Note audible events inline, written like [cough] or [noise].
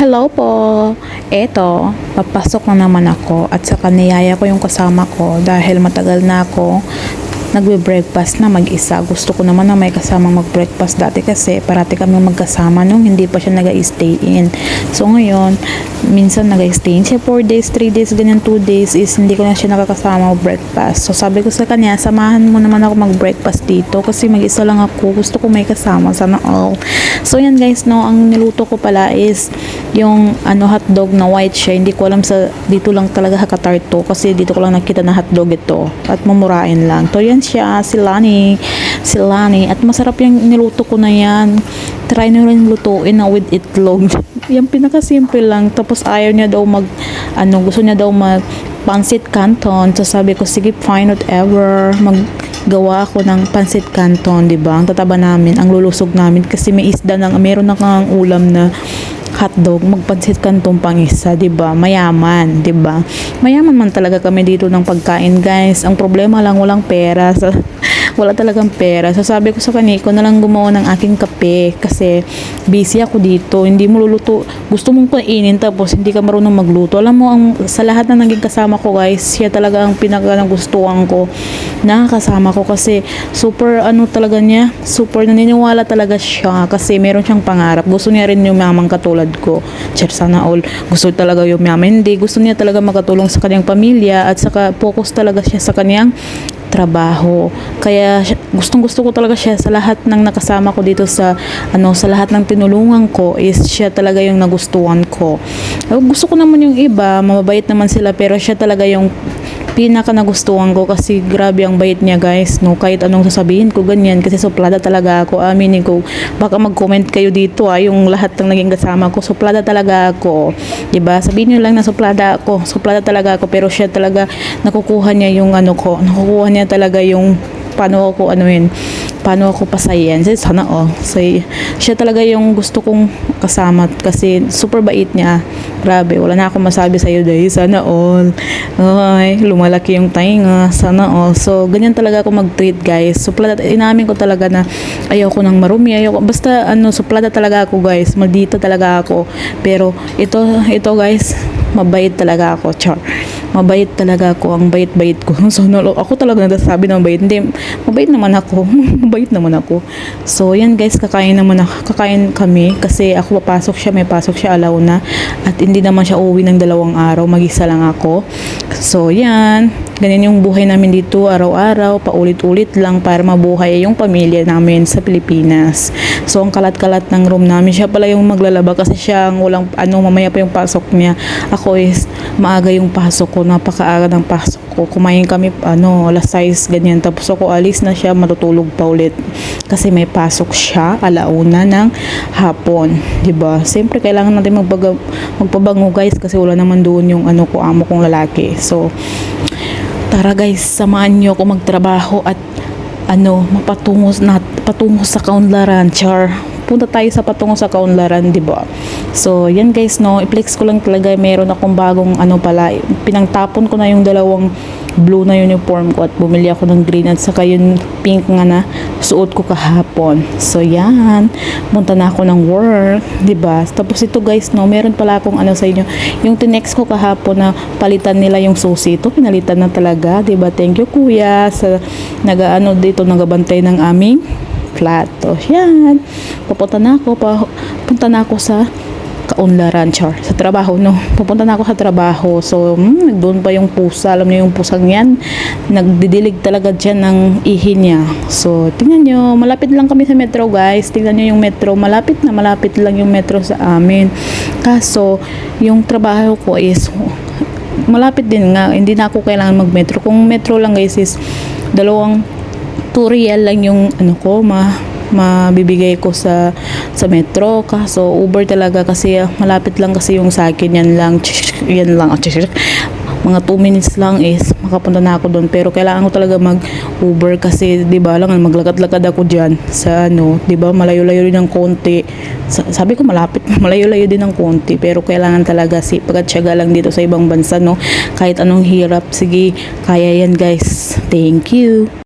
Hello po. Eto, papasok na naman ako at saka niyaya ko yung kasama ko dahil matagal na ako nagbe-breakfast na mag-isa. Gusto ko naman na may kasama mag-breakfast dati kasi parati kami magkasama nung hindi pa siya nag-stay in. So ngayon, minsan nag-stay in siya 4 days, 3 days, ganyan 2 days is hindi ko na siya nakakasama mag-breakfast. So sabi ko sa kanya, samahan mo naman ako mag-breakfast dito kasi mag-isa lang ako. Gusto ko may kasama sana all. So yan guys, no, ang niluto ko pala is yung ano hotdog na white siya. Hindi ko alam sa dito lang talaga hakatar to kasi dito ko lang nakita na hotdog ito at mamurain lang. So yan siya, si Lani. Si Lani. At masarap yung niluto ko na yan. Try nyo rin lutuin na with itlog. [laughs] yung pinakasimple lang. Tapos ayaw niya daw mag, ano, gusto niya daw mag pansit canton. So sabi ko, sige, fine, whatever. Maggawa ako ng pansit canton, di ba? Ang tataba namin, ang lulusog namin kasi may isda ng, meron na kang ulam na hotdog, magpansit kantong pang isa, 'di ba? Mayaman, 'di ba? Mayaman man talaga kami dito ng pagkain, guys. Ang problema lang walang pera. So, wala talagang pera. So sabi ko sa kanya, ko na lang gumawa ng aking kape kasi busy ako dito. Hindi mo luluto. Gusto mong kainin tapos hindi ka marunong magluto. Alam mo, ang, sa lahat na naging kasama ko guys, siya talaga ang pinaka nagustuhan ko na kasama ko kasi super ano talaga niya, super naniniwala talaga siya kasi meron siyang pangarap. Gusto niya rin yung mamang katulad ko. Chef sana all. Gusto talaga yung maman. Hindi. Gusto niya talaga makatulong sa kanyang pamilya at saka focus talaga siya sa kanyang trabaho. Kaya gustong gusto ko talaga siya sa lahat ng nakasama ko dito sa ano sa lahat ng tinulungan ko is siya talaga yung nagustuhan ko. Gusto ko naman yung iba, mababait naman sila pero siya talaga yung pinaka nagustuhan ko kasi grabe ang bait niya guys no? Kahit anong sasabihin ko ganyan kasi suplada talaga ako. Aminin ko baka mag-comment kayo dito ah yung lahat ng naging kasama ko. Suplada talaga ako 'di ba sabihin niyo lang na suplada ako suplada talaga ako pero siya talaga nakukuha niya yung ano ko nakukuha niya talaga yung paano ako ano yun paano ako pasayin? Kasi sana oh so, siya talaga yung gusto kong kasama kasi super bait niya. Grabe wala na akong masabi sa iyo dahil sana all. Ay lumalaki yung tainga. Sana all. So ganyan talaga ako mag-treat guys. Suplada inamin ko talaga na ayoko nang marumi. Ayoko basta ano suplada talaga ako guys. Maldita talaga ako. Pero ito ito guys mabait talaga ako. Char mabait talaga ako ang bait-bait ko. [laughs] So no, ako talaga nagsasabi ng bait hindi mabait naman ako. [laughs] Mabait naman ako. So yan guys kakain naman ako. Kakain kami kasi ako papasok siya may pasok siya alaw na. At hindi naman siya uuwi ng dalawang araw. Mag-isa lang ako. So yan. Ganyan yung buhay namin dito. Araw-araw paulit-ulit lang para mabuhay yung pamilya namin sa Pilipinas. So ang kalat-kalat ng room namin. Siya pala yung maglalaba kasi siya ang walang ano mamaya pa yung pasok niya. Ako is maaga yung pasok ko napakaaga ng pasok ko. Kumain kami ano alas 6 ganyan. Tapos ako alis na siya matutulog pa ulit. Kasi may pasok siya alauna ng hapon ba? Siyempre kailangan natin magbaga, magpabango guys kasi wala naman doon yung ano ko amo kong lalaki. So tara guys samahan niyo ako magtrabaho at ano mapatungo na patungo sa kaunlaran char punta tayo sa patungo sa kaunlaran, 'di ba? So, yan guys, no, i-flex ko lang talaga meron akong bagong ano pala, pinangtapon ko na yung dalawang blue na uniform ko at bumili ako ng green at saka yung pink nga na suot ko kahapon. So, yan. Punta na ako ng work, 'di ba? Tapos ito guys, no, meron pala akong ano sa inyo, yung tinext ko kahapon na palitan nila yung susi. Ito pinalitan na talaga, 'di ba? Thank you kuya sa nagaano dito nagabantay ng aming flat. So, yan. Pupunta na ako. Pa, punta na ako sa kaunlaran, char. Sa trabaho, no. Pupunta na ako sa trabaho. So, hmm, doon pa yung pusa. Alam niyo yung pusang yan. Nagdidilig talaga dyan ng ihi niya. So, tingnan nyo. Malapit lang kami sa metro, guys. Tingnan nyo yung metro. Malapit na malapit lang yung metro sa amin. Kaso, yung trabaho ko is malapit din nga. Hindi na ako kailangan mag-metro. Kung metro lang, guys, is dalawang 2 real lang yung ano ko ma mabibigay ko sa sa metro. Kaso Uber talaga kasi ah, malapit lang kasi yung sa akin. Yan lang yan lang mga 2 minutes lang is makapunta na ako doon pero kailangan ko talaga mag Uber kasi 'di ba lang maglakad-lakad ako diyan sa ano 'di ba malayo-layo din ng konti. Sa- sabi ko malapit [laughs] malayo-layo din ng konti. Pero kailangan talaga si pagkatyaga lang dito sa ibang bansa no? Kahit anong hirap sige kaya yan guys. Thank you